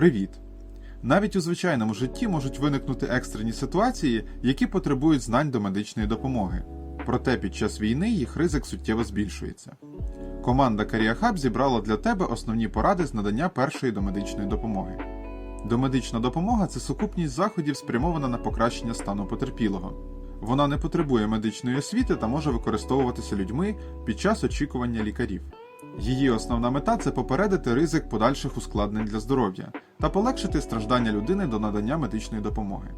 Привіт! Навіть у звичайному житті можуть виникнути екстрені ситуації, які потребують знань до медичної допомоги. Проте під час війни їх ризик суттєво збільшується. Команда Каріахаб зібрала для тебе основні поради з надання першої домедичної допомоги. Домедична допомога це сукупність заходів, спрямована на покращення стану потерпілого. Вона не потребує медичної освіти та може використовуватися людьми під час очікування лікарів. Її основна мета це попередити ризик подальших ускладнень для здоров'я та полегшити страждання людини до надання медичної допомоги.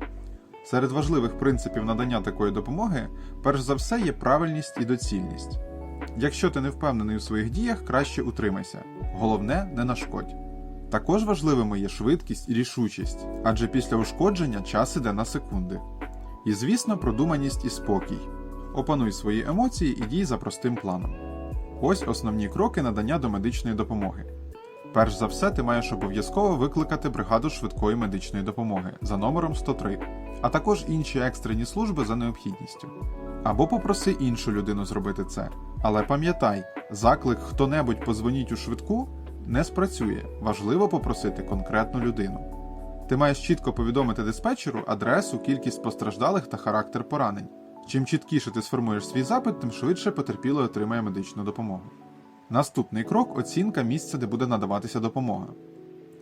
Серед важливих принципів надання такої допомоги, перш за все, є правильність і доцільність. Якщо ти не впевнений у своїх діях, краще утримайся. Головне, не нашкодь. Також важливими є швидкість і рішучість, адже після ушкодження час іде на секунди. І, звісно, продуманість і спокій. Опануй свої емоції і дій за простим планом. Ось основні кроки надання до медичної допомоги. Перш за все, ти маєш обов'язково викликати бригаду швидкої медичної допомоги за номером 103, а також інші екстрені служби за необхідністю. Або попроси іншу людину зробити це. Але пам'ятай, заклик хто-небудь позвоніть у швидку не спрацює. Важливо попросити конкретну людину. Ти маєш чітко повідомити диспетчеру адресу, кількість постраждалих та характер поранень. Чим чіткіше ти сформуєш свій запит, тим швидше потерпілий отримає медичну допомогу. Наступний крок оцінка місця, де буде надаватися допомога.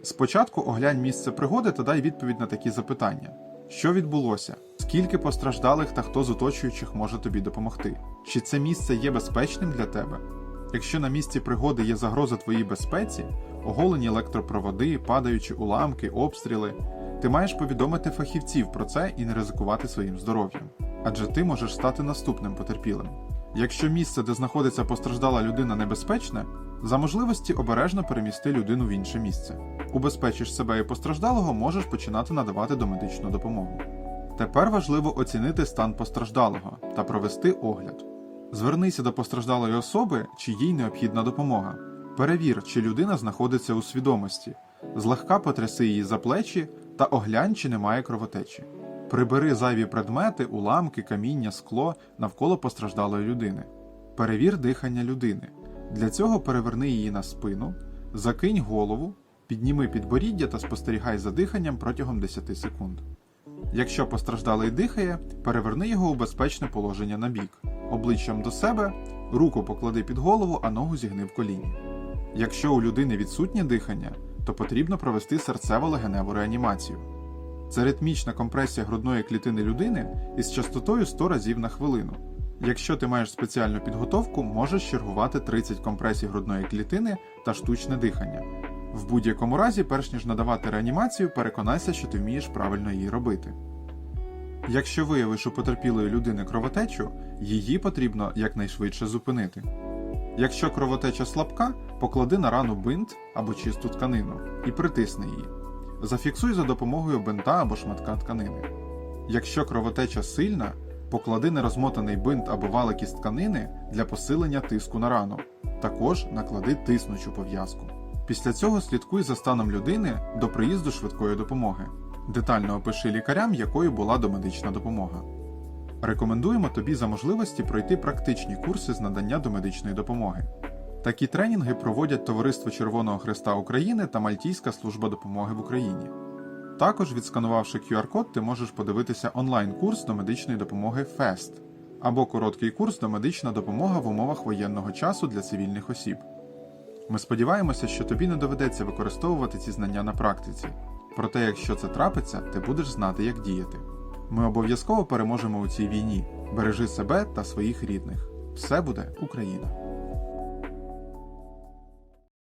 Спочатку оглянь місце пригоди та дай відповідь на такі запитання: що відбулося, скільки постраждалих та хто з оточуючих може тобі допомогти? Чи це місце є безпечним для тебе? Якщо на місці пригоди є загроза твоїй безпеці, оголені електропроводи, падаючі уламки, обстріли, ти маєш повідомити фахівців про це і не ризикувати своїм здоров'ям. Адже ти можеш стати наступним потерпілим. Якщо місце, де знаходиться постраждала людина, небезпечне, за можливості обережно перемісти людину в інше місце. Убезпечиш себе і постраждалого, можеш починати надавати домедичну допомогу. Тепер важливо оцінити стан постраждалого та провести огляд. Звернися до постраждалої особи, чи їй необхідна допомога. Перевір, чи людина знаходиться у свідомості, злегка потряси її за плечі та оглянь, чи немає кровотечі. Прибери зайві предмети, уламки, каміння, скло навколо постраждалої людини. Перевір дихання людини. Для цього переверни її на спину, закинь голову, підніми підборіддя та спостерігай за диханням протягом 10 секунд. Якщо постраждалий дихає, переверни його у безпечне положення на бік, обличчям до себе, руку поклади під голову, а ногу зігни в коліні. Якщо у людини відсутнє дихання, то потрібно провести серцево-легеневу реанімацію. Це ритмічна компресія грудної клітини людини із частотою 100 разів на хвилину. Якщо ти маєш спеціальну підготовку, можеш чергувати 30 компресій грудної клітини та штучне дихання. В будь-якому разі, перш ніж надавати реанімацію, переконайся, що ти вмієш правильно її робити. Якщо виявиш у потерпілої людини кровотечу, її потрібно якнайшвидше зупинити. Якщо кровотеча слабка, поклади на рану бинт або чисту тканину і притисни її. Зафіксуй за допомогою бинта або шматка тканини. Якщо кровотеча сильна, поклади нерозмотаний бинт або валик із тканини для посилення тиску на рану. Також наклади тиснучу пов'язку. Після цього слідкуй за станом людини до приїзду швидкої допомоги. Детально опиши лікарям, якою була домедична допомога. Рекомендуємо тобі за можливості пройти практичні курси з надання домедичної допомоги. Такі тренінги проводять Товариство Червоного Христа України та Мальтійська служба допомоги в Україні. Також, відсканувавши QR-код, ти можеш подивитися онлайн-курс до медичної допомоги FAST або короткий курс домедична допомога в умовах воєнного часу для цивільних осіб. Ми сподіваємося, що тобі не доведеться використовувати ці знання на практиці. Проте, якщо це трапиться, ти будеш знати, як діяти. Ми обов'язково переможемо у цій війні. Бережи себе та своїх рідних. Все буде Україна!